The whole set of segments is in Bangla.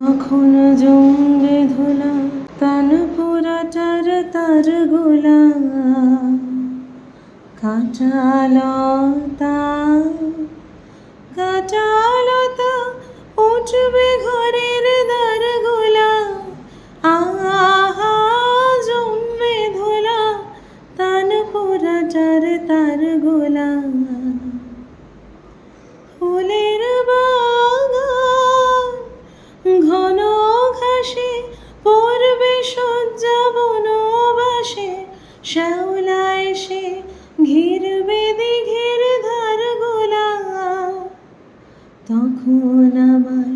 এখন জমবে ধুলা তান পুরাটার তার গোলা। কাঁচালতা কাঁচালতা উঠবে ঘরের দ্বার শ্যাওলা এসে ঘিরবে দিঘের ধার গোলা। তখন আবার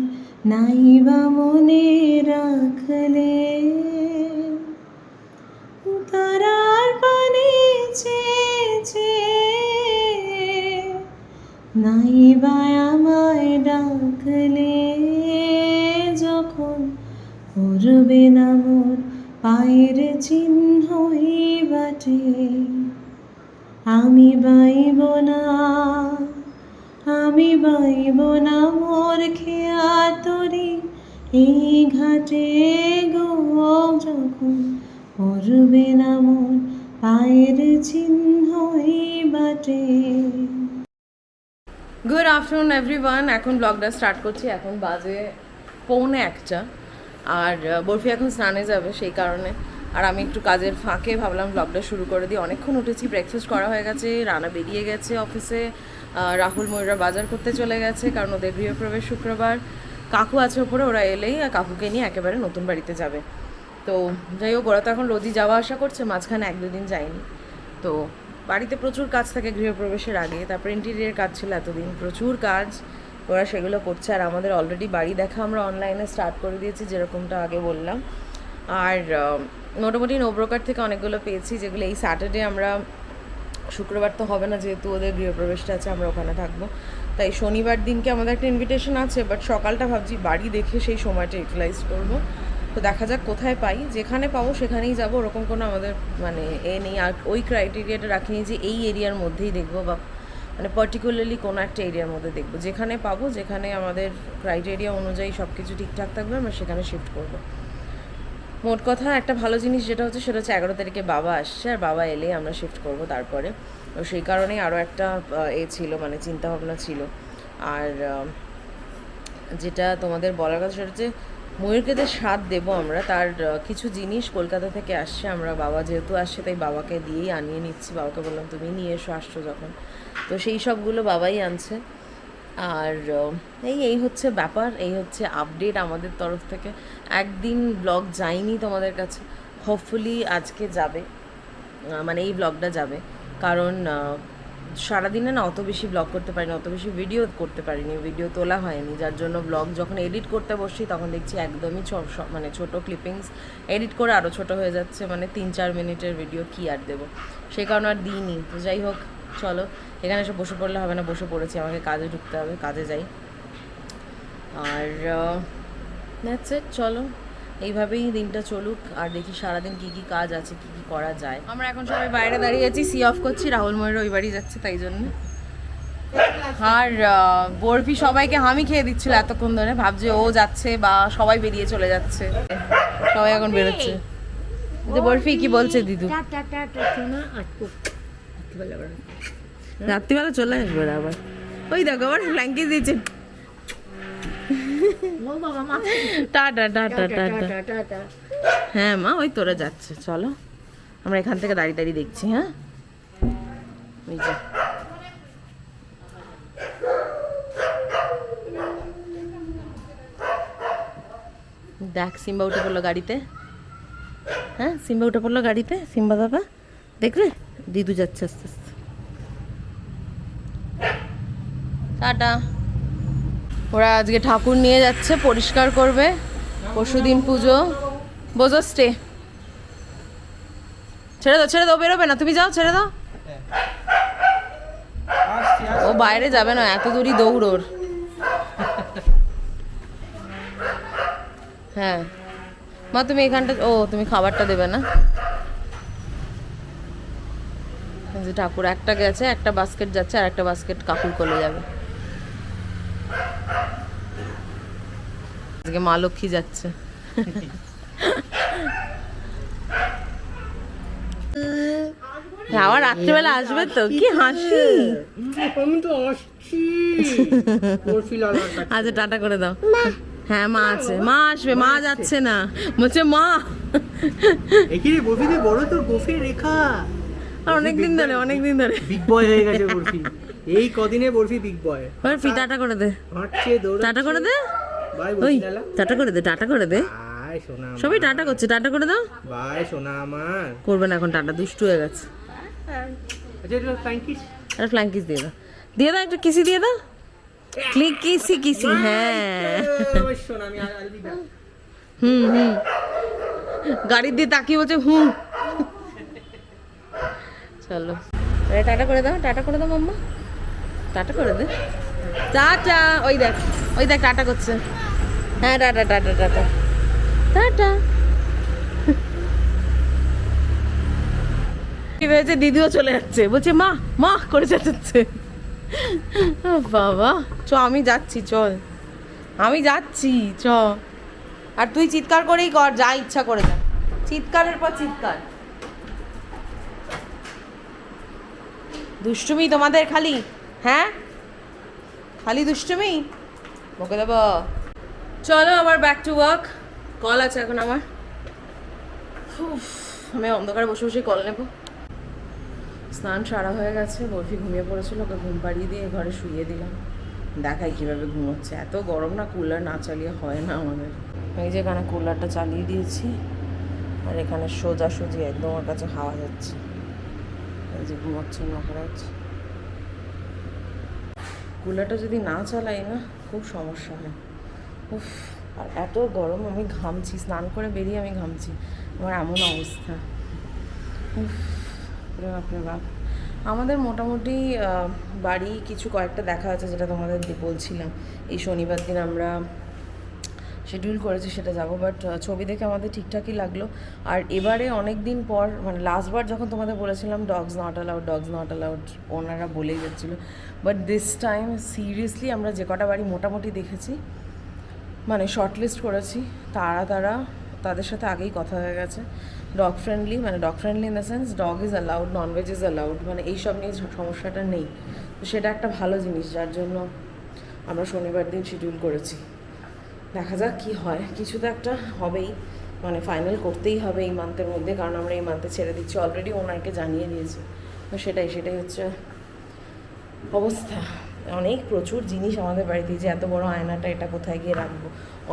নাইবা মনে রাখলে, তারার পানে চেয়েছে। নাইবা আমায় ডাকলে, যখন পড়বে না মোর পায়ের চিহ্নই বাটে আমি বাইব না, আমি বাইব না মোর খেয়া তরি। এই ঘাটে গো যখন পড়বে না মোর পায়ের চিহ্নই বাটে। গুড আফটারনুন এভরিওয়ান এখন ব্লগটা স্টার্ট করছি। এখন বাজে পৌনে একটা। আর বরফি এখন স্নানে যাবে সেই কারণে। আর আমি একটু কাজের ফাঁকে ভাবলাম ব্লগটা শুরু করে দিই। অনেকক্ষণ উঠেছি ব্রেকফাস্ট করা হয়ে গেছে, রানা বেরিয়ে গেছে অফিসে রাহুল ময়ূরা বাজার করতে চলে গেছে কারণ ওদের গৃহপ্রবেশ শুক্রবার। কাকু আছে ওপরে, ওরা এলেই আর কাকুকে নিয়ে একেবারে নতুন বাড়িতে যাবে। তো যাই হোক, ওরা তো এখন রোজই যাওয়া আসা করছে, মাঝখানে এক দুদিন যায়নি। তো বাড়িতে প্রচুর কাজ থাকে গৃহপ্রবেশের আগে, তারপর ইন্টেরিয়ার কাজ ছিল এতদিন, প্রচুর কাজ। ওরা সেগুলো করছে আর আমাদের অলরেডি বাড়ি দেখা আমরা অনলাইনে স্টার্ট করে দিয়েছি, যেরকমটা আগে বললাম। আর মোটামুটি নৌব্রোকার থেকে অনেকগুলো পেয়েছি, যেগুলো এই স্যাটারডে আমরা, শুক্রবার তো হবে না যেহেতু ওদের গৃহপ্রবেশটা আছে, আমরা ওখানে থাকব। তাই শনিবার দিনকে আমাদের একটা ইনভিটেশন আছে বাট সকালটা ভাবছি বাড়ি দেখে সেই সময়টা ইউটিলাইজ করব। তো দেখা যাক কোথায় পাই, যেখানে পাবো সেখানেই যাব, ওরকম কোনো আমাদের মানে এ নেই। আর ওই ক্রাইটেরিয়াটা রাখিনি যে এই এরিয়ার মধ্যেই দেখব বা মানে পার্টিকুলারলি কোনো একটা এরিয়ার মধ্যে দেখব। যেখানে পাবো, যেখানে আমাদের ক্রাইটেরিয়া অনুযায়ী সব কিছু ঠিকঠাক থাকবে, আমরা সেখানে শিফট করব। মোট কথা একটা ভালো জিনিস যেটা হচ্ছে সেটা হচ্ছে এগারো তারিখে বাবা আসছে আর বাবা এলেই আমরা শিফট করব তারপরে। তো সেই কারণেই আরও একটা এ ছিল মানে চিন্তাভাবনা ছিল। আর যেটা তোমাদের বলার কথা সেটা হচ্ছে ময়ূরকে যে স্বাদ দেবো আমরা। তার কিছু জিনিস কলকাতা থেকে আসছে, আমরা বাবা যেহেতু আসছে, তাই বাবাকে দিয়েই আনিয়ে নিচ্ছি। বাবাকে বললাম, তুমি নিয়ে এসো, আসছো যখন। তো সেই সবগুলো বাবাই আনছে। আর এই এই হচ্ছে ব্যাপার, এই হচ্ছে আপডেট আমাদের তরফ থেকে। একদিন ব্লগ যায়নি তোমাদের কাছে হোপফুলি আজকে যাবে মানে এই ব্লগটা যাবে। কারণ সারাদিনে না অত বেশি ব্লগ করতে পারিনি, অত বেশি ভিডিও করতে পারিনি ভিডিও তোলা হয়নি। যার জন্য ব্লগ যখন এডিট করতে বসি, তখন দেখছি একদমই মানে ছোট ক্লিপিংস এডিট করে আরও ছোট হয়ে যাচ্ছে মানে তিন, চার মিনিটের ভিডিও কি আর দেবো? সেই কারণে আর দিইনি। তো যাই হোক চলো এখানে এসে বসে পড়লে হবে না বসে পড়েছি আমাকে কাজে ঢুকতে হবে কাজে যাই। আর দ্যাটস ইট চলো। এইভাবেই দিনটা চলুক আর দেখি সারাদিন কি কি কাজ আছে কি কি করা যায়। আমরা এখন সবাই বাইরে দাঁড়িয়ে আছি সি অফ করছি রাহুল ময়ূর ওই বাড়ি যাচ্ছে তাই জন্য। আর বরফি সবাইকে হামি খেয়ে দিচ্ছিল এতক্ষণ ধরে ভাবছে ও যাচ্ছে বা সবাই বেরিয়ে চলে যাচ্ছে। সবাই এখন বেরোচ্ছে। যে বরফি কি বলছে দিদু? রাত্রিবেলা চলে আসবে ওরা আবার। ওই দেখো আবার ফ্ল্যাঙ্কিস দিচ্ছে টাটা টাটা টাটা হ্যাঁ মা ওই তোরা যাচ্ছে চলো। আমরা এখান থেকে দাঁড়িয়ে দাঁড়িয়ে দেখছি হ্যাঁ? ওই যে। দেখ সিম্বা উঠে পড়ল গাড়িতে। হ্যাঁ সিম্বা উঠে পড়ল গাড়িতে সিম্বা দাদা দেখলে? দিদু যাচ্ছে আস্তে আস্তে টাটা ওরা আজকে ঠাকুর নিয়ে যাচ্ছে, পরিষ্কার করবে। পরশুদিন পুজো। বোঝো স্টে ছেড়ে দাও ছেড়ে দাও, বেরোবে না। তুমি যাও, ছেড়ে দাও। ও বাইরে যাবে না, এত দূরই দৌড়োর। হ্যাঁ। মা, তুমি এখানটা, ও, তুমি খাবারটা দেবে না? ঠাকুর, একটা গেছে, একটা বাস্কেট যাচ্ছে, আর একটা বাস্কেট কাকুর কোলে যাবে। আজকে মা লক্ষ্মী যাচ্ছে। আবার রাত্রিবেলা আসবে তো কি হাসি। আমি তো আসছি বরফি আচ্ছা টাটা করে দাও। হ্যাঁ মা আছে। মা আসবে মা যাচ্ছে না। বলছে মা। বরফি বড় তোর গোফের রেখা। আর অনেক দিন ধরে অনেক দিন ধরে। বিগ বয় হয়ে গেছে বরফি এই কদিনে বরফি বিগ বয় এবার ফি টাটা করে দে। হাঁটছে দৌড় টাটা করে দে। ওই টাটা করে দে টাটা করে দে। বাই সবাই টাটা করছে টাটা করে দাও। বাই সোনা আমার। করবে না এখন টাটা দুষ্টু হয়ে গেছে। আচ্ছা আর ফ্ল্যাঙ্কিস দিয়ে দাও। দিয়ে দাও একটু কিসি দিয়ে দাও। ক্লিক কিসি কিসি হ্যাঁ। হুম হুম। গাড়ির দিয়ে তাকিয়ে বলছে হুম। চলো। টাটা করে দাও টাটা করে দাও মাম্মা। টাটা করে দে। টাটা ওই দেখ ওই দেখ, টাটা করছে। হ্যাঁ টাটা টাটা টাটা টাটা। হয়েছে? দিদিও চলে যাচ্ছে। বলছে, মা মা, করে যাচ্ছে। বাবা। চ, আমি যাচ্ছি, চল। আমি যাচ্ছি, চ। আর তুই চিৎকার করেই কর, যা ইচ্ছা করে যা। চিৎকারের পর চিৎকার। দুষ্টুমি তোমাদের খালি হ্যাঁ? খালি দুষ্টুমি? বকে দেব। চলো আবার ব্যাক টু ওয়ার্ক কল আছে এখন আমার। আমি অন্ধকারে বসে বসে কল নেব। স্নান সারা হয়ে গেছে, বরফি ঘুমিয়ে পড়েছিল, ওকে ঘুম পাড়িয়ে দিয়ে ঘরে শুয়ে দিলাম। দেখাই কীভাবে ঘুমোচ্ছে। এত গরম না, কুলার না চালিয়ে হয় না আমাদের। এই যে এখানে কুলারটা চালিয়ে দিয়েছি, আর এখানে সোজাসুজি একদম ওর কাছে হাওয়া যাচ্ছে। এই যে ঘুমাচ্ছে মহারাজ। কুলারটা যদি না চালাই না, খুব সমস্যা হয়। উফ, আর এত গরম, আমি ঘামছি, স্নান করে বেরিয়ে আমি ঘামছি। আমার এমন অবস্থা। উফ বাপরে বাপ আমাদের মোটামুটি বাড়ি কিছু কয়েকটা দেখা আছে যেটা তোমাদের বলছিলাম। এই শনিবার দিন আমরা শিডিউল করেছি, সেটা যাব। বাট ছবি দেখে আমাদের ঠিকঠাকই লাগল। আর এবারে অনেক দিন পর মানে লাস্টবার যখন তোমাদের বলেছিলাম dogs not allowed dogs not allowed ওনারা বলেই যাচ্ছিল। বাট দিস টাইম সিরিয়াসলি আমরা যে কটা বাড়ি মোটামুটি দেখেছি মানে শর্ট লিস্ট করেছি, তারা তারা তাদের সাথে আগেই কথা হয়ে গেছে। ডগ ফ্রেন্ডলি মানে dog friendly in the sense dog is allowed non veg is allowed মানে এইসব নিয়ে সমস্যাটা নেই। তো সেটা একটা ভালো জিনিস, যার জন্য আমরা শনিবার দিন শিডিউল করেছি। দেখা যাক কি হয়। কিছু তো একটা হবেই। মানে ফাইনাল করতেই হবে এই মান্থের মধ্যে, কারণ আমরা এই মান্থে ছেড়ে দিচ্ছি। অলরেডি ওনারকে জানিয়ে দিয়েছি। তো সেটাই সেটাই হচ্ছে অবস্থা। অনেক প্রচুর জিনিস আমাদের বাড়িতে, যে এত বড় আয়নাটা, এটা কোথায় গিয়ে রাখব?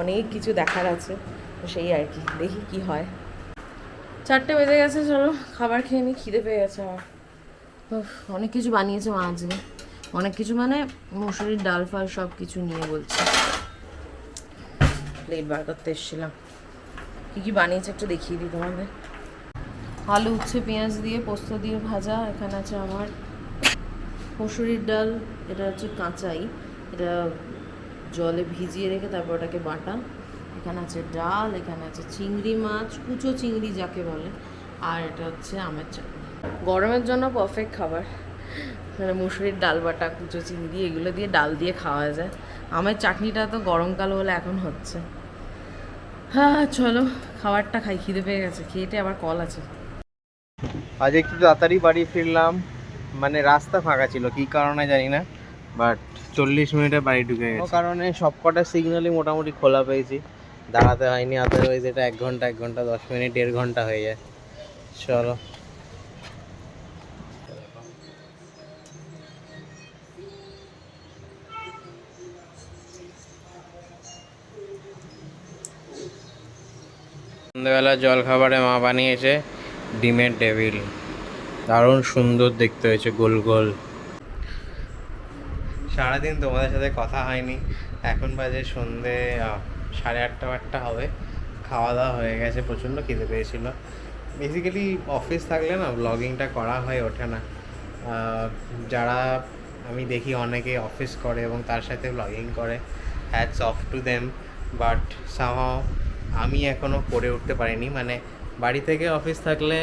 অনেক কিছু দেখার আছে। তো সেই আর কি, দেখি কি হয়। চারটে বেজে গেছে, চলো খাবার খেয়ে নিই খিদে পেয়ে গেছে আমার। অনেক কিছু বানিয়েছে মা আজকে। অনেক কিছু মানে মুসুরির ডাল ফাল সব কিছু নিয়ে বলছে। প্লেট বার করতে এসেছিলাম। কী কী বানিয়েছে একটু দেখিয়ে দিই তোমাদের। আলু, উচ্ছে, পেঁয়াজ দিয়ে, পোস্ত দিয়ে ভাজা, এখানে আছে আমার মসুরির ডাল, এটা হচ্ছে কাঁচাই, এটা জলে ভিজিয়ে রেখে তারপর ওটাকে বাটা। এখানে আছে ডাল, এখানে আছে চিংড়ি মাছ, কুচো চিংড়ি যাকে বলে, আর এটা হচ্ছে আমের চাটনি। গরমের জন্য পারফেক্ট খাবার। মানে মুসুরির ডাল বাটা, কুচো চিংড়ি, এগুলো দিয়ে ডাল দিয়ে খাওয়া যায়। আমের চাটনিটা তো গরমকাল হলে এখন হচ্ছে। হ্যাঁ চলো। খাবারটা খাই খিদে পেয়ে গেছে। খেয়েটে আবার কল আছে। আজ একটু তাড়াতাড়ি বাড়ি ফিরলাম। মানে রাস্তা ফাঁকা ছিল কি কারণে জানি না। বাট চল্লিশ মিনিটে বাড়ি ঢুকে গেছে। কারণে সব কটা সিগন্যালই মোটামুটি খোলা পেয়েছি। দাঁড়াতে হয়নি আদারওয়াইজ এটা এক ঘণ্টা এক ঘণ্টা দশ মিনিট দেড় ঘণ্টা হয়ে যায়। চলো। সন্ধ্যেবেলা জল খাবারে মা বানিয়েছে ডিমের টেবিল। দারুণ সুন্দর দেখতে হয়েছে, গোল গোল। সারাদিন তোমাদের সাথে কথা হয়নি। এখন বাজে সন্ধে সাড়ে আটটা আটটা হবে। খাওয়া দাওয়া হয়ে গেছে, প্রচণ্ড খিদে পেয়েছিল। বেসিক্যালি অফিস থাকলে না ব্লগিংটা করা হয়ে ওঠে না। যারা আমি দেখি অনেকে অফিস করে এবং তার সাথে ব্লগিং করে। Hats off to them but somehow আমি এখনও করে উঠতে পারিনি। মানে বাড়ি থেকে অফিস থাকলে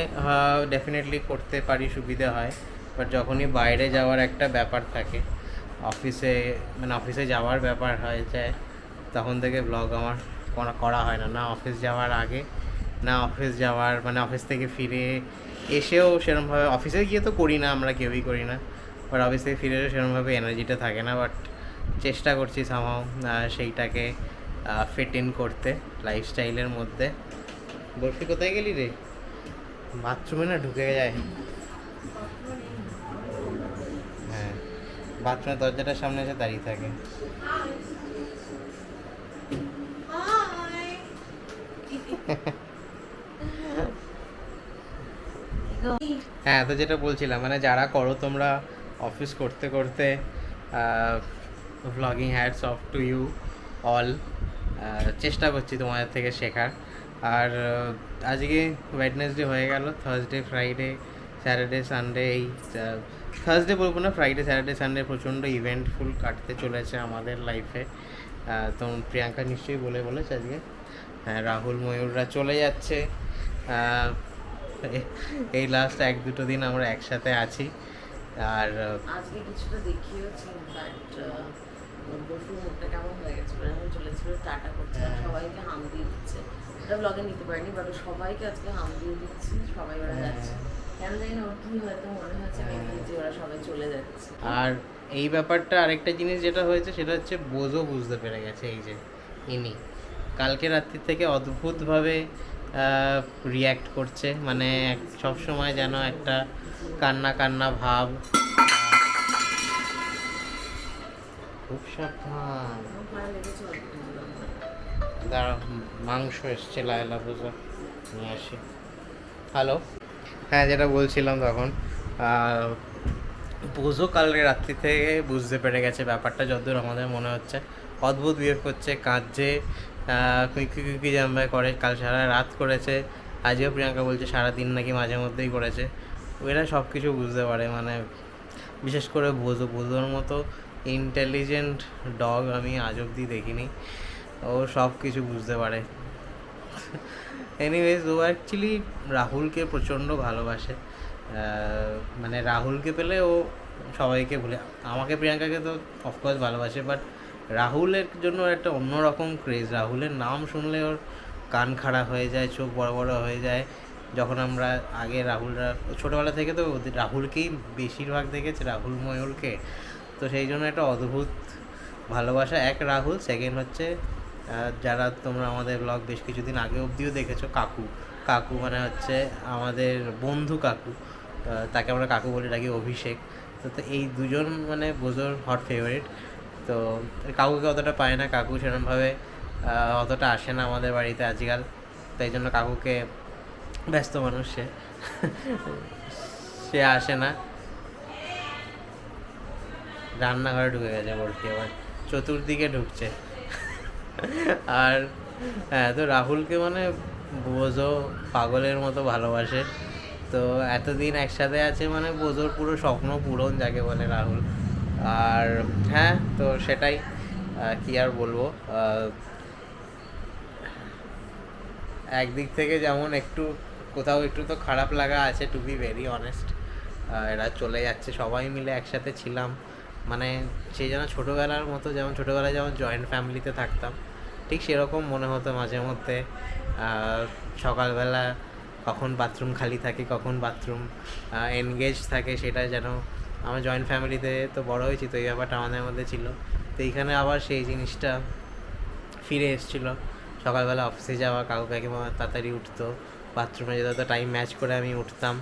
ডেফিনেটলি করতে পারি, সুবিধা হয়। বাট যখনই বাইরে যাওয়ার একটা ব্যাপার থাকে, অফিসে মানে অফিসে যাওয়ার ব্যাপার হয়ে যায়, তখন থেকে ব্লগ আমার করা হয় না। না অফিস যাওয়ার আগে, না অফিস যাওয়ার মানে অফিস থেকে ফিরে এসেও সেরকমভাবে অফিসে গিয়ে তো করি না আমরা, কেউই করি না। বাট অফিস থেকে ফিরে সেরকমভাবে এনার্জিটা থাকে না। বাট চেষ্টা করছি সামাও সেইটাকে ফিট ইন করতে লাইফস্টাইলের মধ্যে। বরফি কোথায় গেলি রে? বাথরুমে না ঢুকে যায়। হ্যাঁ বাথরুমের দরজাটার সামনে এসে দাঁড়িয়ে থাকে। হ্যাঁ তো যেটা বলছিলাম মানে যারা করো তোমরা অফিস করতে করতে vlogging hats off to you all চেষ্টা করছি তোমাদের থেকে শেখার। আর আজকে ওয়েডনেসডে হয়ে গেল থার্সডে ফ্রাইডে স্যাটারডে সানডে এই থার্সডে বলব না ফ্রাইডে স্যাটারডে সানডে প্রচণ্ড ইভেন্টফুল কাটতে চলেছে আমাদের লাইফে তো প্রিয়াঙ্কা নিশ্চয়ই বলে বলেছে আজকে। হ্যাঁ রাহুল, ময়ূররা চলে যাচ্ছে। এই লাস্ট এক দুটো দিন আমরা একসাথে আছি। আর আজকে কিছুটা দেখিয়েছি বাট মুখটা কেমন হয়ে গেছিল এখন চলেছিল টাটা করছে আর সবাইকে হাম দিয়ে দিচ্ছে। এটা ব্লগে নিতে পারিনি বাট সবাইকে আজকে হাম দিয়ে দিচ্ছি সবাই ওরা যাচ্ছে। কেন জানি না ওর কি হয়তো মনে হচ্ছে যে ওরা সবাই চলে যাচ্ছে। আর এই ব্যাপারটা আরেকটা জিনিস যেটা হয়েছে সেটা হচ্ছে বোঝও বুঝতে পেরে গেছে এই যে ইনি। কালকে রাত্রি থেকে অদ্ভুতভাবে রিয়্যাক্ট করছে। মানে সব সময় যেন একটা কান্না কান্না ভাব খুব সাবধান। দাঁড়া মাংস এসছে লায়লা পুজো নিয়ে আসি। হ্যালো হ্যাঁ যেটা বলছিলাম তখন পুজো কালকে রাত্রি থেকে বুঝতে পেরে গেছে ব্যাপারটা, যতদূর আমাদের মনে হচ্ছে। অদ্ভুত বিহেভ করছে, কাঁদছে কুইকি কুইকি জাম্বায় করে, কাল সারা রাত করেছে। আজও প্রিয়াঙ্কা বলছে সারা দিন নাকি মাঝে মধ্যেই করেছে। এরা সব কিছু বুঝতে পারে মানে বিশেষ করে বোঝো, বোঝোর মতো ইন্টেলিজেন্ট ডগ আমি আজ অবধি দেখিনি। ও সব কিছু বুঝতে পারে। এনিওয়েজ ও অ্যাকচুয়ালি রাহুলকে প্রচণ্ড ভালোবাসে। মানে রাহুলকে পেলে ও সবাইকে ভুলে, আমাকে প্রিয়াঙ্কাকে তো অফকোর্স ভালোবাসে বাট রাহুলের জন্য একটা অন্যরকম ক্রেজ রাহুলের নাম শুনলে ওর কান খাড়া হয়ে যায়, চোখ বড় বড় হয়ে যায়। যখন আমরা আগে রাহুলরা, ছোটোবেলা থেকে তো রাহুলকেই বেশিরভাগ দেখেছে, রাহুল ময়ূরকে। তো সেই জন্য একটা অদ্ভুত ভালোবাসা। এক রাহুল সেকেন্ড হচ্ছে যারা তোমরা আমাদের ব্লগ বেশ কিছুদিন আগে অবধিও দেখেছ, কাকু। কাকু মানে হচ্ছে আমাদের বন্ধু কাকু। তাকে আমরা কাকু বলে ডাকি, অভিষেক। তো তো এই দুজন মানে বোঝোর হট ফেভারিট তো কাকুকে অতটা পায় না কাকু সেরকমভাবে অতটা আসে না আমাদের বাড়িতে আজকাল। তাই জন্য কাকুকে ব্যস্ত মানুষ সে। সে আসে না। রান্নাঘরে ঢুকে গেছে বলছি আবার, চতুর্দিকে ঢুকছে। আর হ্যাঁ তো রাহুলকে মানে বোঝো পাগলের মতো ভালোবাসে। তো এতদিন একসাথে আছে মানে বোঝোর পুরো স্বপ্ন পূরণ যাকে বলে রাহুল। আর হ্যাঁ তো সেটাই কি আর বলব একদিক থেকে যেমন একটু, কোথাও একটু তো খারাপ লাগা আছে টু বি ভেরি অনেস্ট এরা চলে যাচ্ছে, সবাই মিলে একসাথে ছিলাম। মানে সেই যেন ছোটোবেলার মতো যেমন ছোটোবেলায় যেমন জয়েন্ট ফ্যামিলিতে থাকতাম, ঠিক সেরকম মনে হতো মাঝে মধ্যে। সকালবেলা কখন বাথরুম খালি থাকে, কখন বাথরুম এনগেজ থাকে সেটা যেন আমার জয়েন্ট ফ্যামিলিতে তো বড় হয়েছি, তো এই ব্যাপারটা আমাদের মধ্যে ছিল। তো এইখানে আবার সেই জিনিসটা ফিরে এসেছিল। সকালবেলা অফিসে যাওয়া, কাকু কাকিমা তাড়াতাড়ি উঠতো বাথরুমে যেতে হতো টাইম ম্যাচ করে আমি উঠতাম।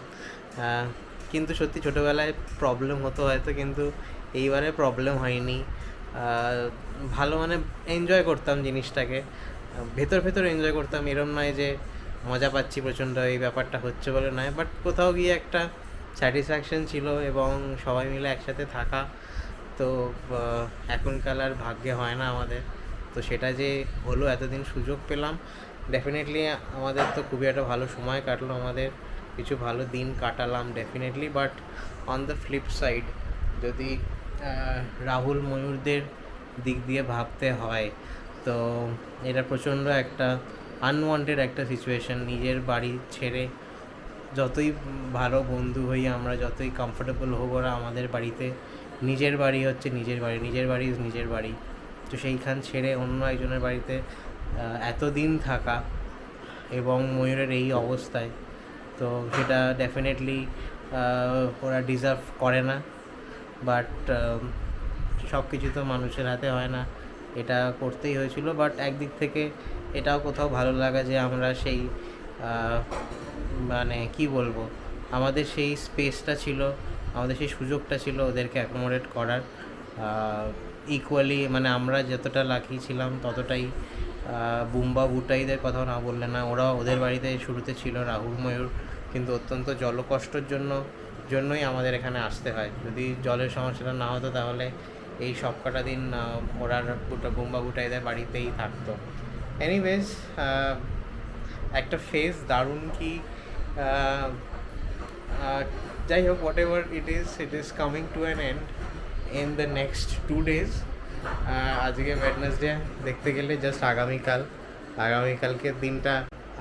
কিন্তু সত্যি ছোটোবেলায় প্রবলেম হতো হয়তো, কিন্তু এইবারে প্রবলেম হয়নি। ভালো মানে এনজয় করতাম জিনিসটাকে। ভেতর ভেতর এনজয় করতাম। এরম নয় যে মজা পাচ্ছি প্রচণ্ড, এই ব্যাপারটা হচ্ছে বলে নয়। বাট কোথাও গিয়ে একটা স্যাটিসফ্যাকশন ছিল এবং সবাই মিলে একসাথে থাকা। তো এখনকার আর ভাগ্যে হয় না আমাদের। তো সেটা যে হলো, এতদিন সুযোগ পেলাম। ডেফিনেটলি আমাদের তো খুবই একটা ভালো সময় কাটলো আমাদের। কিছু ভালো দিন কাটালাম definitely but on the flip side যদি রাহুল ময়ূরদের দিক দিয়ে ভাবতে হয়। তো এটা প্রচণ্ড একটা আনওয়ান্টেড একটা সিচুয়েশন নিজের বাড়ি ছেড়ে যতই ভালো বন্ধু হই আমরা, যতই কমফোর্টেবল হোক ওরা আমাদের বাড়িতে, নিজের বাড়ি হচ্ছে নিজের বাড়ি নিজের বাড়ি is নিজের বাড়ি। তো সেইখান ছেড়ে অন্য একজনের বাড়িতে এতদিন থাকা এবং ময়ূরের এই অবস্থায়, তো সেটা ডেফিনেটলি ওরা ডিজার্ভ করে না। বাট সব কিছু তো মানুষের হাতে হয় না। এটা করতেই হয়েছিল, বাট একদিক থেকে এটাও কোথাও ভালো লাগা যে আমরা সেই মানে কি বলব, আমাদের সেই স্পেসটা ছিল, আমাদের সেই সুযোগটা ছিল ওদেরকে অ্যাকোমোডেট করার। ইকুয়ালি মানে আমরা যতটা লাকি ছিলাম, ততটাই বুম্বা বুটাইদের কথাও না বললে না ওরা ওদের বাড়িতে শুরুতে ছিল রাহুল ময়ূর। কিন্তু অত্যন্ত জলকষ্টর জন্য জন্যই আমাদের এখানে আসতে হয়। যদি জলের সমস্যাটা না হতো তাহলে এই সব কটা দিন ওরা বুটা বুম্বা বুটাইদের বাড়িতেই থাকতো। এনিওয়েজ একটা ফেস দারুণ কি যাই হোক whatever it is it is coming to an end in the next two days আজকে ওয়েডনেসডে দেখতে গেলে জাস্ট আগামীকাল। আগামীকালকের দিনটা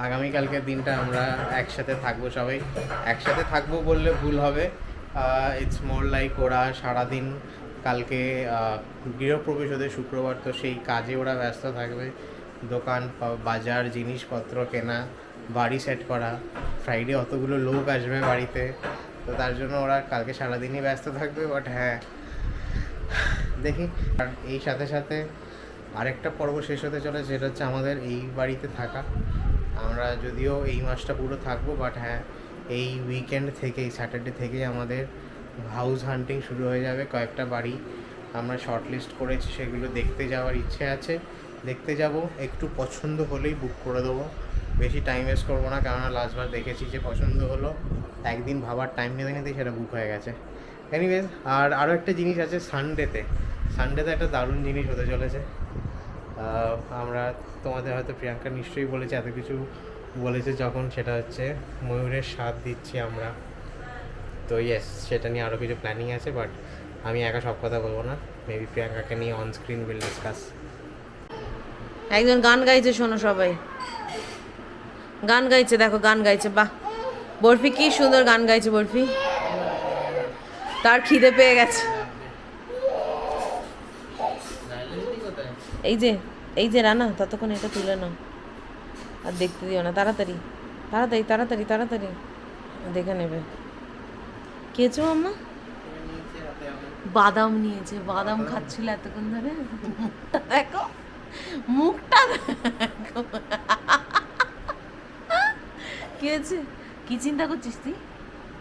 আগামীকালকের দিনটা আমরা একসাথে থাকব সবাই। একসাথে থাকব বললে ভুল হবে। ইটস মোর লাইক ওরা সারাদিন কালকে গৃহপ্রবেশ ওদের শুক্রবার, তো সেই কাজে ওরা ব্যস্ত থাকবে। দোকান বাজার, জিনিসপত্র কেনা, বাড়ি সেট করা। ফ্রাইডে অতগুলো লোক আসবে বাড়িতে, তো তার জন্য ওরা কালকে সারাদিনই ব্যস্ত থাকবে বাট হ্যাঁ দেখি। এই সাথে সাথে আরেকটা পর্ব শেষ হতে চলেছে, সেটা হচ্ছে আমাদের এই বাড়িতে থাকা। আমরা যদিও এই মাসটা পুরো থাকব বাট হ্যাঁ এই উইকেন্ড থেকেই স্যাটারডে থেকেই আমাদের হাউস হান্টিং শুরু হয়ে যাবে। কয়েকটা বাড়ি আমরা শর্ট লিস্ট করেছি, সেগুলো দেখতে যাওয়ার ইচ্ছে আছে। দেখতে যাব, একটু পছন্দ হলেই বুক করে দেবো। বেশি টাইম ওয়েস্ট করব না, কেননা লাস্টবার দেখেছি যে পছন্দ হলো। একদিন ভাবার টাইম নিতে নিতে, সেটা বুক হয়ে গেছে। এনিওয়েজ আর আরও একটা জিনিস আছে সানডেতে সানডেতে একটা দারুণ জিনিস হতে চলেছে। আমরা তোমাদের হয়তো প্রিয়াঙ্কা নিশ্চয়ই বলেছে, এত কিছু বলেছে যখন, সেটা হচ্ছে ময়ূরের স্বাদ দিচ্ছি আমরা। তো ইয়েস সেটা নিয়ে আরও কিছু প্ল্যানিং আছে বাট আমি একা সব কথা বলব না। মেবি প্রিয়াঙ্কাকে নিয়ে অন স্ক্রিন উইল ডিসকাস একজন গান গাইছে, শোনো সবাই। গান গাইছে, দেখো, গান গাইছে, বাহ। বরফি কি সুন্দর গান গাইছে, বরফি। তার খিদে পেয়ে গেছে। এই যে এই যে রানা ততক্ষণ এটা তুলে নাও। আর দেখতে দিও না তাড়াতাড়ি। তাড়াতাড়ি তাড়াতাড়ি তাড়াতাড়ি। দেখে নেবে। কেছো আম্মা বাদাম নিয়েছে বাদাম খাচ্ছিল এতক্ষণ ধরে। দেখো মুখটা দেখো। কি হয়েছে? কি চিন্তা করছিস তুই?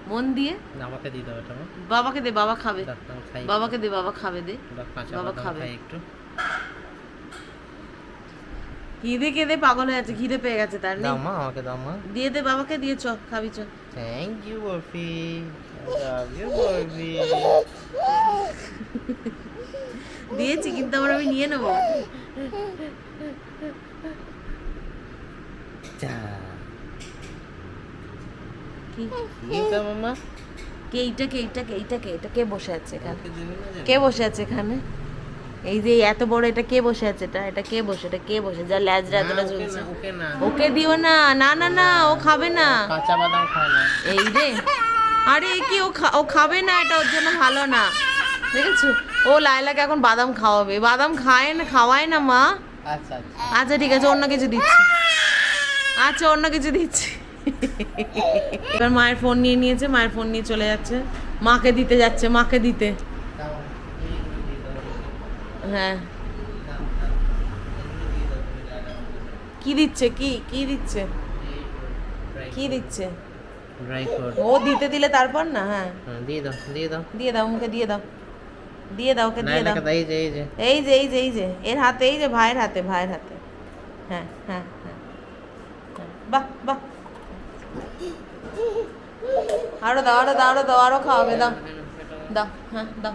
মন দিয়ে? আমাকে দিয়ে দাও এটা বাবাকে দে বাবা খাবে। বাবাকে দে বাবা খাবে দে। বাবা খাবে। একটু। খিদে কেঁদে পাগল হয়ে যাচ্ছে খিদে পেয়ে গেছে তার দাও মা আমাকে দাও মা। দিয়ে দে বাবাকে দিয়ে চ খাবি চ। Thank you Barfi. Love you Barfi. দিয়েছি কিন্তু আবার আমি নিয়ে নেব। কে? এইটা কে এইটা কে এইটা কে এটা কে বসে আছে এখানে? কে বসে আছে এখানে? এই যে এত বড় এটা কে বসে আছে? এটা এটা কে বসে? এটা কে বসে? যা ল্যাজরা এতটা ঝুলছে ওকে না ওকে দিও না না না না ও খাবে না। কাঁচা বাদাম খায় না। এই রে। আরে কি ও ও খাবে না এটা ওর জন্য ভালো না। দেখেছ? ও লাইলাকে এখন বাদাম খাওয়াবে। বাদাম খায় না খাওয়ায় না মা। আচ্ছা আচ্ছা। আচ্ছা ঠিক আছে অন্য কিছু দিচ্ছি। আচ্ছা অন্য কিছু দিচ্ছি। এবার মায়ের ফোন নিয়ে নিয়েছে মায়ের ফোন নিয়ে চলে যাচ্ছে। মাকে দিতে যাচ্ছে মাকে দিতে। হ্যাঁ। কি দিচ্ছে? কি কি দিচ্ছে? কি দিচ্ছে? ও দিতে দিলে তারপর না? হ্যাঁ। দিয়ে দাও দিয়ে দাও। দিয়ে দাও মুখে দিয়ে দাও। দিয়ে দাও ওকে দিয়ে দাও। এই যে এই যে। এই যে এই যে এর হাতে এই যে ভাইয়ের হাতে ভাইয়ের হাতে। হ্যাঁ হ্যাঁ হ্যাঁ হ্যাঁ। বাহ বাহ। আরও দাও আরও দাও আরও দাও আরও খাওয়াবে দাও। দাও হ্যাঁ দাও।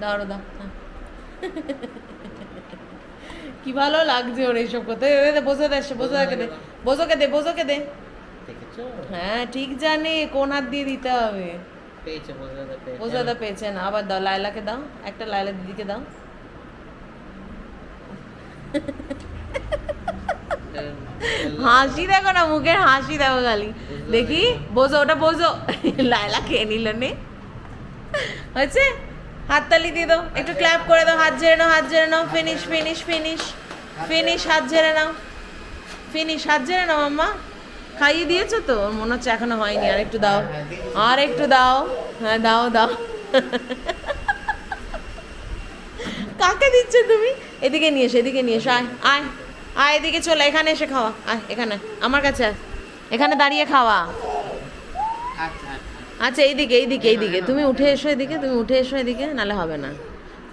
দাও আরও দাও হ্যাঁ। কি ভালো লাগছে ওর এইসব দে, বসে দে বসে দে দে। বসোকে দে বসোকে দে। হ্যাঁ ঠিক জানে কোন হাত দিয়ে দিতে হবে। আবার দাও দাও একটা লাইলা দিদিকে দাও। হাসি দেখো না মুখের হাসি দেখো খালি। দেখি বোঝো ওটা বোঝো লাইলা খেয়ে নিল নে। হয়েছে? হাততালি দিয়ে দাও, একটু ক্ল্যাপ করে দাও, হাত ঝেড়ে নাও, হাত ঝেড়ে নাও ফিনিশ ফিনিশ ফিনিশ ফিনিশ হাত ঝেড়ে নাও ফিনিশ হাত ঝেড়ে নাও মাম্মা খাইয়ে দিয়েছ তো? মনে হচ্ছে এখনও হয়নি, আর একটু দাও, আর একটু দাও হ্যাঁ দাও দাও। কাকে দিচ্ছে তুমি? এদিকে নিয়ে এসো, এদিকে নিয়ে এসো, আয় আয় আয়, এদিকে চলে, এখানে এসে খাওয়া, আয়, এখানে, আমার কাছে এখানে দাঁড়িয়ে খাওয়া। আচ্ছা এইদিকে এইদিকে এইদিকে। তুমি উঠে এসো এদিকে তুমি উঠে এসো এদিকে নালে হবে না।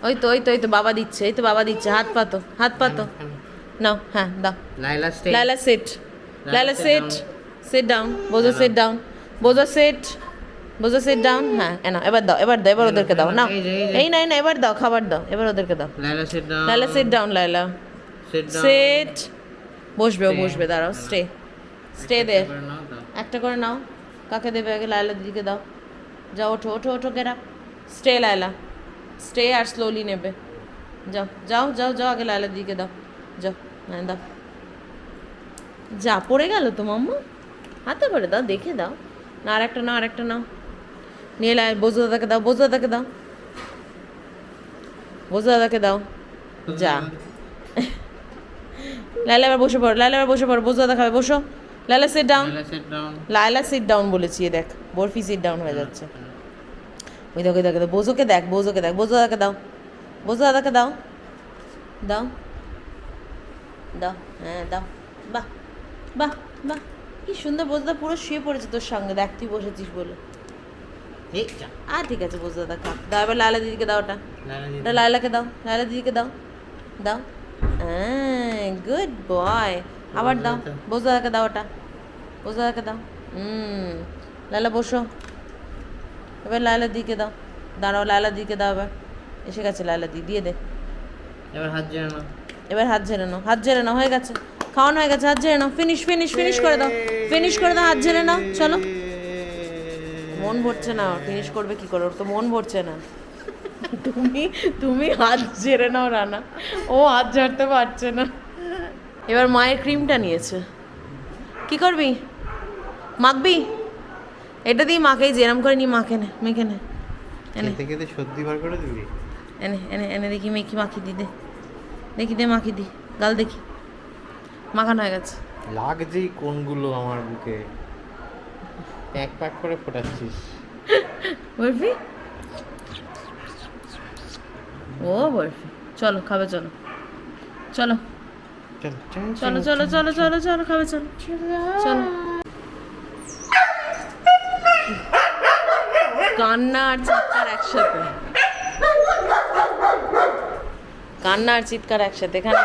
ওই তো ওই তো ওই তো বাবা দিচ্ছে এই তো বাবা দিচ্ছে হাত পাতো হাত পাতো নাও হ্যাঁ দাও। Laila stay Laila set sit sit down বোঝো সেট ডাউন বোঝো সেট বোঝো সেট ডাউন হ্যাঁ এ নাও এবার দাও এবার দাও এবার ওদেরকে দাও। নাও। এই না এই না এবার দাও খাবার দাও এবার ওদেরকে দাও। Laila sit down Laila set down Laila sit down sit বসবে ও বসবে দাঁড়াও স্টে স্টে দে। একটা করে নাও। কাকে দেবে আগে লাইলা দিদিকে দাও। যাও ওঠো ওঠো ওঠো গেট স্টে লাইলা স্টে আর স্লোলি নেবে। যাও যাও যাও যাও আগে লাইলা দিদিকে দাও। যাও হ্যাঁ দাও। যা পড়ে গেল তো মাম্মা। হাতে করে দাও দেখে দাও। না আর একটা নাও আর একটা নাও। নিয়ে লাই বোঝো দাদাকে দাও বোঝো দাদাকে দাও। বোঝো দাদাকে দাও। যা। লাইলা এবার বসে পড়ো লাইলা এবার বসে পড়ো বোঝো দাদা খাবে বসো। Laila sit down Laila sit down Laila sit down বলেছি দেখ বরফি সিট ডাউন হয়ে যাচ্ছে। ওই দেখো দেখো দেখো, বোঝোকে দেখ বোঝোকে দেখ বোঝো দাদাকে দাও। বোঝো দাদাকে দাও। দাও। দাও হ্যাঁ দাও। বাহ বাহ বাহ। কি সুন্দর বোঝো দাদা পুরো শুয়ে পড়েছে তোর সঙ্গে দেখ তুই বসেছিস বলে। আর ঠিক আছে বোঝো দাদা খা। দাও এবার লাইলা দিদিকে দাও ওটা। লাইলাকে দাও লাইলা দিদিকে দাও। দাও। হ্যাঁ গুড বয় আবার দাও বোঝো দাদাকে দাও ওটা? বোঝো দাদাকে দাও? হুম লাইলা বসো। এবার লাইলা দিকে দাও। দাঁড়াও লাইলা দিকে দাও এবার। এসে গেছে লাইলা দি দিয়ে দে। এবার হাত জেনে নাও। এবার হাত ঝেড়ে নাও হাত ঝেড়ে নাও হয়ে গেছে। খাওয়ানো হয়ে গেছে হাত ঝেড়ে নাও। ফিনিশ ফিনিশ ফিনিশ করে দাও। ফিনিশ করে দাও হাত ঝেড়ে নাও। চলো। মন ভরছে না ফিনিশ করবে কি করে? ওর তো মন ভরছে না। তুমি তুমি হাত ঝেড়ে নাও রানা। ও হাত ঝাড়তে পারছে না। এবার মায়ের ক্রিমটা নিয়েছে। কি করবি? মাখবি? এটা দিয়ে মাকেই যেরম করে নি মাখে নে মেখে নে। এনে। খেতে খেতে সত্যি বার করে দিবি? এনে এনে এনে দেখি মেখি মাখি দি দে। দেখি দে মাখি দি। গাল দেখি। মাখানো হয়ে গেছে। লাগছেই কোনগুলো আমার বুকে। প্যাক প্যাক করে ফোটাচ্ছিস। বরফি? ও বরফি। চলো খাবে চলো। চলো। চল, চলো চলো চলো চলো, খাবে, চলো। চলো। কান্না আর চিৎকার একসাথে। কান্না আর চিৎকার একসাথে। এখানে।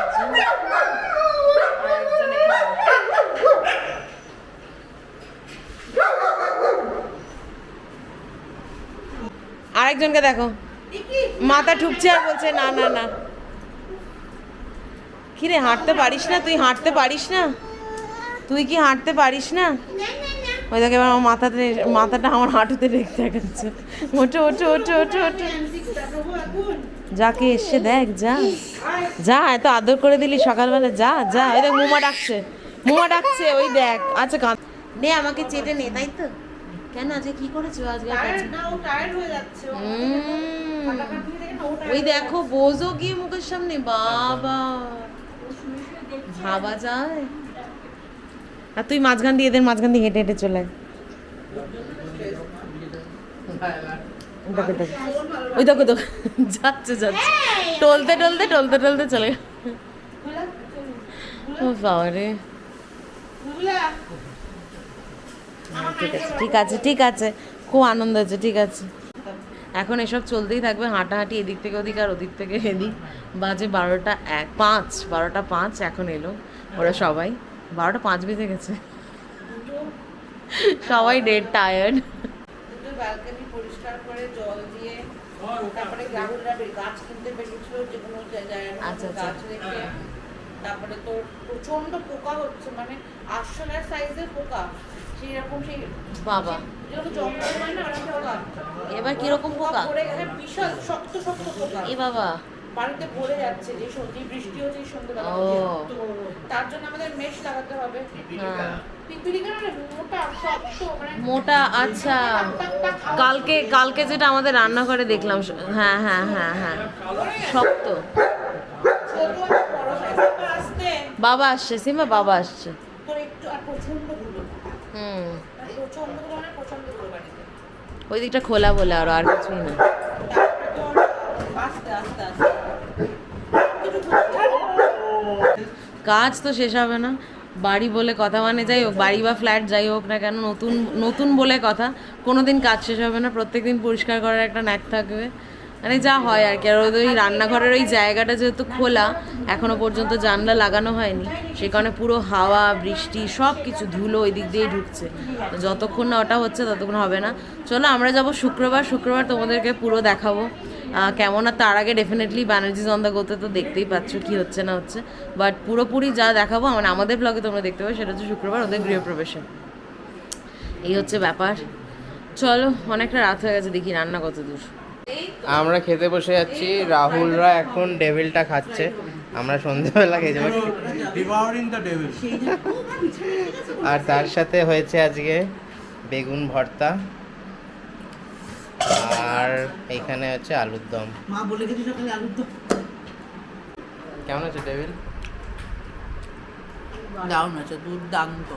আরেকজনকে দেখো। মাথা ঠুকছে আর বলছে, না না না। কিরে হাঁটতে পারিস না? তুই হাঁটতে পারিস না? তুই কি হাঁটতে পারিস না? ওই দেখে এবার আমার মাথাতে মাথাটা আমার হাঁটুতে রেখে দেখাচ্ছে। ওঠো ওঠো ওঠো ওঠো ওঠো। যাকে এসে দেখ যা। যা এত আদর করে দিলি সকালবেলা যা যা। ওই দেখ মুমা ডাকছে। মুমা ডাকছে ওই দেখ। আচ্ছা কাঁদ। নে আমাকে চেটে নে তাই তো? কেন আজকে কি করেছ আজকে? ওই দেখো বোঝো গিয়ে মুখের সামনে। বাবা। ভাবা যায়। আর তুই মাঝখান দিয়ে এদের মাঝখান দিয়ে হেঁটে হেঁটে চলে। দেখো ওই দেখো দেখো। যাচ্ছে যাচ্ছে। টলতে টলতে টলতে টলতে চলে। ও বাবা রে ঠিক আছে ঠিক আছে ঠিক আছে। খুব আনন্দ হয়েছে, ঠিক আছে। এখন এসব চলতেই থাকবে হাঁটাহাঁটি এদিক থেকে ওদিক আর ওদিক থেকে এদিক। বাজে বারোটা এক পাঁচ বারোটা পাঁচ এখন এলো ওরা সবাই। বারোটা পাঁচ বেজে গেছে। সবাই ডেড টায়ার্ড ব্যালকনি পরিষ্কার করে জল দিয়ে তারপরে গ্রাহকরা গাছ কিনতে বেরিয়েছিল যে কোনো জায়গায়। আচ্ছা, আচ্ছা। গাছ রেখে তারপরে তোর প্রচণ্ড পোকা হচ্ছে মানে সাইজের পোকা। সেই রকম সেই বাবা যেরকম জঙ্গল হয় না ওরকম পোকা। এবার কীরকম পোকা পড়ে গেছে বিশাল শক্ত শক্ত পোকা। এ বাবা। বাড়িতে ভরে যাচ্ছে যে সত্যি বৃষ্টি হচ্ছে সন্ধ্যেবেলা। তার জন্য আমাদের মেশ লাগাতে হবে। হ্যাঁ। পিপিলিকা না মোটা শক্ত মানে মোটা আচ্ছা। কালকে কালকে যেটা আমাদের রান্না করে দেখলাম হ্যাঁ হ্যাঁ হ্যাঁ হ্যাঁ। শক্ত। বাবা আসছে সিমা বাবা আসছে। তোর একটু আর প্রচণ্ড ধুলো হুম। মানে প্রচণ্ড ধুলো মানে প্রচণ্ড ধুলো বাড়িতে ওই দিকটা খোলা বলে আরও আর কিছুই না। কাজ তো শেষ হবে না। বাড়ি বলে কথা মানে যাই হোক বাড়ি বা ফ্ল্যাট যাই হোক না কেন নতুন নতুন বলে কথা। কোনো দিন কাজ শেষ হবে না প্রত্যেক দিন পরিষ্কার করার একটা ন্যাক থাকবে। মানে যা হয় আর কি। আর ওই রান্নাঘরের ওই জায়গাটা যেহেতু খোলা, এখনও পর্যন্ত জানলা লাগানো হয়নি। সে কারণে পুরো হাওয়া, বৃষ্টি সব কিছু ধুলো ওই দিক দিয়েই ঢুকছে। তো যতক্ষণ না ওটা হচ্ছে, ততক্ষণ হবে না। চলো, আমরা যাব শুক্রবার। শুক্রবার তোমাদেরকে পুরো দেখাবো। কেমন আর তার আগে ডেফিনেটলি ব্যানার্জি অন দ্য গোতে তো দেখতেই পাচ্ছ কি হচ্ছে না হচ্ছে। বাট পুরোপুরি যা দেখাবো মানে আমাদের ব্লগে তোমরা দেখতে পাবে, সেটা হচ্ছে শুক্রবার ওদের গৃহপ্রবেশন এই হচ্ছে ব্যাপার। চলো, অনেকটা রাত হয়ে গেছে, দেখি রান্না কত দূর। আমরা খেতে বসে যাচ্ছি। রাহুলরা এখন ডেভিলটা খাচ্ছে। আমরা সন্ধ্যেবেলা খেয়ে যাব। ডেভিল আর তার সাথে হয়েছে আজকে বেগুন ভর্তা। আর এখানে হচ্ছে আলুর দম। মা বলে গেছি সকালে আলুর দম। কেমন আছে টেবিল দারুণ আছে দুর্দান্ত।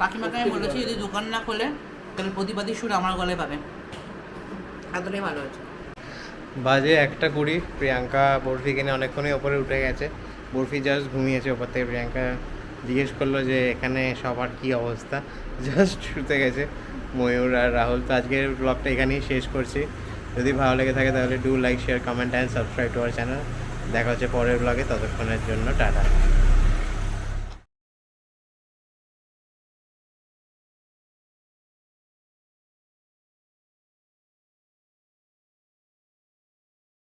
কাকিমাকে আমি বলেছি যদি দোকান না খোলে তাহলে প্রতিবাদী সুর আমার গলায় পাবে। এতটাই ভালো আছে বাজে একটা কুড়ি, প্রিয়াঙ্কা বরফি কিনে অনেকক্ষণই ওপরে উঠে গেছে। বরফি জাস্ট ঘুমিয়েছে ওপর থেকে। প্রিয়াঙ্কা জিজ্ঞেস করল যে, এখানে সবার কি অবস্থা? জাস্ট শুতে গেছে। ময়ূর আর রাহুল, তো আজকের ব্লগটা এখানেই শেষ করছি। যদি ভালো লেগে থাকে তাহলে do like share comment and subscribe to our channel দেখা হচ্ছে পরের ব্লগে ততক্ষণের জন্য টাটা।